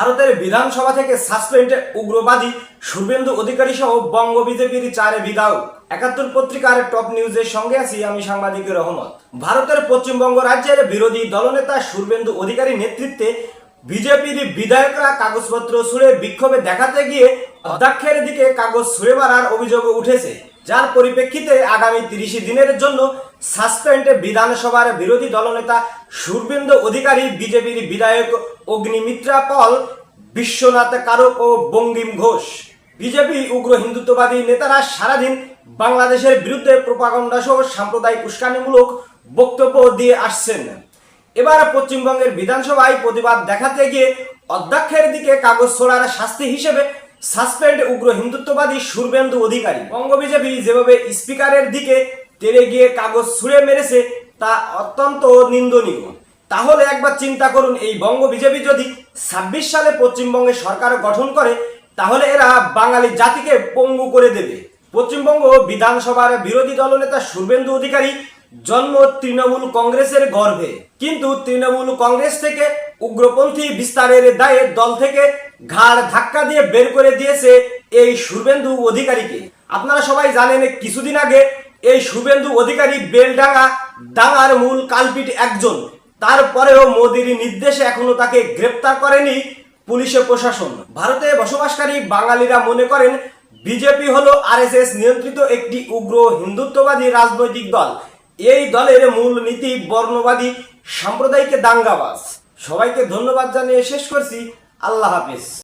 ভারতের বিধানসভা থেকে সাসপেন্ড উগ্রবাদী শুভেন্দু অধিকারী সহ বঙ্গ বিজেপির চারে বিধায়ক। একাত্তর পত্রিকার টপ নিউজের সঙ্গে আছি আমি সাংবাদিক রহমত। ভারতের পশ্চিমবঙ্গ রাজ্যের বিরোধী দলনেতা শুভেন্দু অধিকারী নেতৃত্বে বিজেপির বিধায়করা কাগজপত্র ছুঁড়ে বিক্ষোভে দেখাতে গিয়ে অধ্যক্ষের দিকে কাগজ ছুঁড়ে মারার অভিযোগ উঠেছে, যার পরিপ্রেক্ষিতে আগামী তিরিশ দিনের জন্য সাসপেন্ড বিধানসভার বিরোধী দলনেতা সুরবেন্দ্র অধিকারী, বিজেপির বিধায়ক অগ্নিমিত্রা পল, বিশ্বনাথ কারক ও বঙ্গিম ঘোষ। বিজেপি উগ্র হিন্দুত্ববাদী নেতারা সারাদিন বাংলাদেশের বিরুদ্ধে প্রপাগণ্ডা সহ সাম্প্রদায়িক উস্কানিমূলক বক্তব্য দিয়ে আসছেন। এবার পশ্চিমবঙ্গের বিধানসভায় প্রতিবাদ দেখাতে গিয়ে অধ্যক্ষের দিকে কাগজ ছোড়ার শাস্তি হিসেবে সাসপেন্ড উগ্র হিন্দুত্ববাদী সুরবেন্দু অধিকারী। বঙ্গ বিজেপি যেভাবে স্পিকারের দিকে তেড়ে গিয়ে কাগজ ছুঁড়ে মেরেছে, তা অত্যন্ত নিন্দনীয়। তাহলে একবার চিন্তা করুন, এই বঙ্গ বিজেপি যদি ছাব্বিশ সালে পশ্চিমবঙ্গে সরকার গঠন করে, তাহলে এরা বাঙালি জাতিকে পঙ্গু করে দেবে। পশ্চিমবঙ্গ বিধানসভার বিরোধী দলনেতা শুভেন্দু অধিকারী জন্ম তৃণমূল কংগ্রেসের গর্ভে। কিন্তু তৃণমূল কংগ্রেস থেকে উগ্রপন্থী বিস্তারের দায়ে দল থেকে ঘাড় ধাক্কা দিয়ে বের করে দিয়েছে এই শুভেন্দু অধিকারীকে। আপনারা সবাই জানেন, কিছুদিন আগে এই শুভেন্দু অধিকারী বেলডাঙ্গা ডাঙ্গার মূল কালপিট একজন। তারপরেও মোদির নির্দেশে এখনও তাকে গ্রেপ্তার করেনি পুলিশের প্রশাসন। ভারতে বসবাসকারী বাঙালিরা মনে করেন, বিজেপি হলো আরএসএস নিয়ন্ত্রিত একটি উগ্র হিন্দুত্ববাদী রাজনৈতিক দল। এই দলের মূল নীতি বর্ণবাদী, সাম্প্রদায়িক দাঙ্গাবাজ। সবাইকে ধন্যবাদ জানিয়ে শেষ করছি। আল্লাহ হাফিজ।